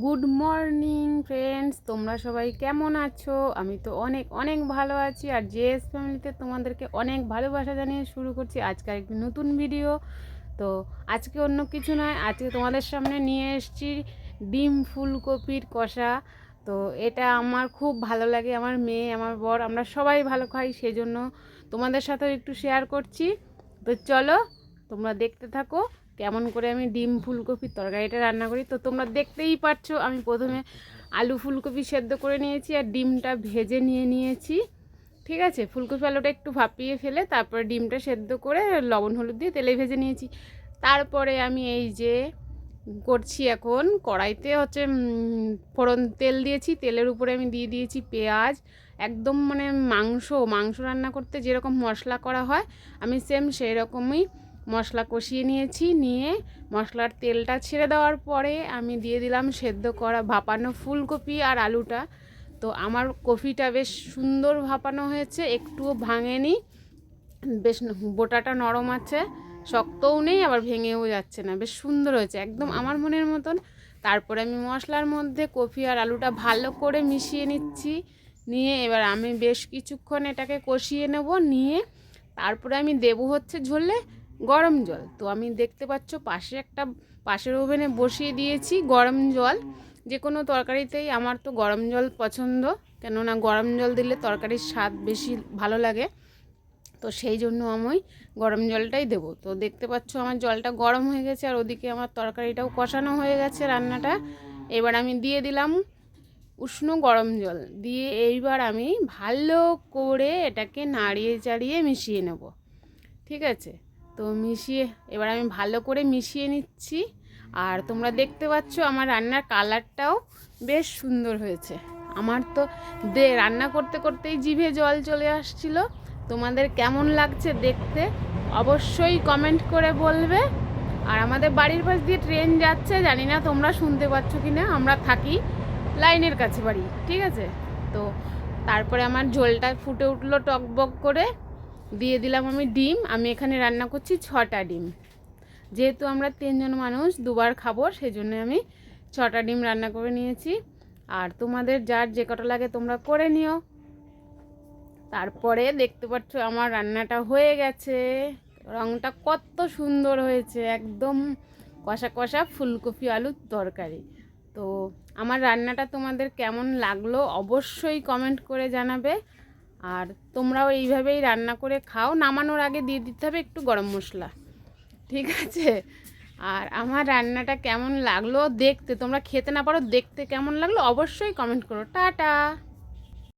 Good morning friends তোমরা সবাই কেমন আছো? আমি তো অনেক অনেক ভালো আছি। আর জেএস ফ্যামিলিতে তোমাদেরকে অনেক ভালোবাসা জানিয়ে শুরু করছি আজকের একটি নতুন ভিডিও তো আজকে অন্য কিছু নয়, আজকে তোমাদের সামনে নিয়ে এসেছি ডিম ফুলকপির কষা। তো এটা আমার খুব ভালো লাগে, আমার মেয়ে, আমার বর, আমরা সবাই ভালো খাই, সেজন্য তোমাদের সাথেও একটু শেয়ার করছি। তো চলো, তোমরা দেখতে থাকো। কেমন করে আমি ডিম ফুলকপির তরকারিটা রান্না করি। তো তোমরা দেখতেই পাচ্ছো আমি প্রথমে আলু ফুলকপি সেদ্ধ করে নিয়েছি আর ডিমটা ভেজে নিয়ে নিয়েছি। ঠিক আছে? ফুলকপি আলুটা একটু ভাপিয়ে ফেলে তারপরে ডিমটা সেদ্ধ করে লবণ, হলুদ দিয়ে তেলে ভেজে নিয়েছি। তারপরে আমি এই যে করছি এখন কড়াইতে হচ্ছে ফোড়ন তেল দিয়েছি। তেলের উপরে আমি দিয়ে দিয়েছি পেঁয়াজ। একদম মানে মাংস মাংস রান্না করতে যেরকম মশলা করা হয়, আমি সেম সেই রকমই মশলা কষিয়ে নিয়েছি, নিয়ে মশলার তেলটা ছেড়ে দেওয়ার পরে আমি দিয়ে দিলাম সেদ্ধ করা ভাপানো ফুলকপি আর আলুটা। তো আমার কফিটা বেশ সুন্দর ভাপানো হয়েছে, একটুও ভাঙেনি। বেশ বোটাটা নরম আছে, শক্তও নেই, আবার ভেঙেও যাচ্ছে না, বেশ সুন্দর হয়েছে, একদম আমার মনের মতন। তারপরে আমি মশলার মধ্যে কফি আর আলুটা ভালো করে মিশিয়ে নিচ্ছি, নিয়ে এবার আমি বেশ কিছুক্ষণ এটাকে কষিয়ে নেব, নিয়ে তারপরে আমি দেবো হচ্ছে ঝোলে গরম জল। তো আমি দেখতে পাচ্ছ পাশে একটা, পাশের ওভেনে বসিয়ে দিয়েছি গরম জল। যে কোনো তরকারিতেই আমার তো গরম জল পছন্দ, কেননা গরম জল দিলে তরকারির স্বাদ বেশি ভালো লাগে। তো সেই জন্য আমি গরম জলটাই দেবো। তো দেখতে পাচ্ছ আমার জলটা গরম হয়ে গেছে, আর ওদিকে আমার তরকারিটাও কষানো হয়ে গেছে রান্নাটা। এবার আমি দিয়ে দিলাম উষ্ণ গরম জল। দিয়ে এইবার আমি ভালো করে এটাকে নাড়িয়ে চাড়িয়ে মিশিয়ে নেব। ঠিক আছে? তো মিশিয়ে, এবার আমি ভালো করে মিশিয়ে নিচ্ছি। আর তোমরা দেখতে পাচ্ছ আমার রান্নার কালারটাও বেশ সুন্দর হয়েছে। আমার তো দে, রান্না করতে করতেই জিভে জল চলে আসছিল। তোমাদের কেমন লাগছে দেখতে অবশ্যই কমেন্ট করে বলবে। আর আমাদের বাড়ির পাশ দিয়ে ট্রেন যাচ্ছে, জানি না তোমরা শুনতে পাচ্ছ কি না আমরা থাকি লাইনের কাছে বাড়ি, ঠিক আছে? তো তারপরে আমার ঝোলটা ফুটে উঠল টকবক করে। দিয়ে দিলাম আমি ডিম। আমি এখানে রান্না করছি ছটা ডিম। যেহেতু আমরা তিনজন মানুষ, দুবার খাব সেই জন্য আমি ছটা ডিম রান্না করে নিয়েছি। আর তোমাদের যার যে কটা লাগে তোমরা করে নিও। তারপরে দেখতে পাচ্ছ আমার রান্নাটা হয়ে গেছে। রঙটা কত সুন্দর হয়েছে, একদম কষা কষা ফুলকপি আলুর তরকারি। তো আমার রান্নাটা তোমাদের কেমন লাগল অবশ্যই কমেন্ট করে জানাবে। আর তোমরাও এইভাবেই রান্না করে খাও। নামানোর আগে দিয়ে দিতে হবে একটু গরম মশলা। ঠিক আছে? আর আমার রান্নাটা কেমন লাগল দেখতে, তোমরা খেতে না পারো দেখতে কেমন লাগল অবশ্যই কমেন্ট করো। টাটা!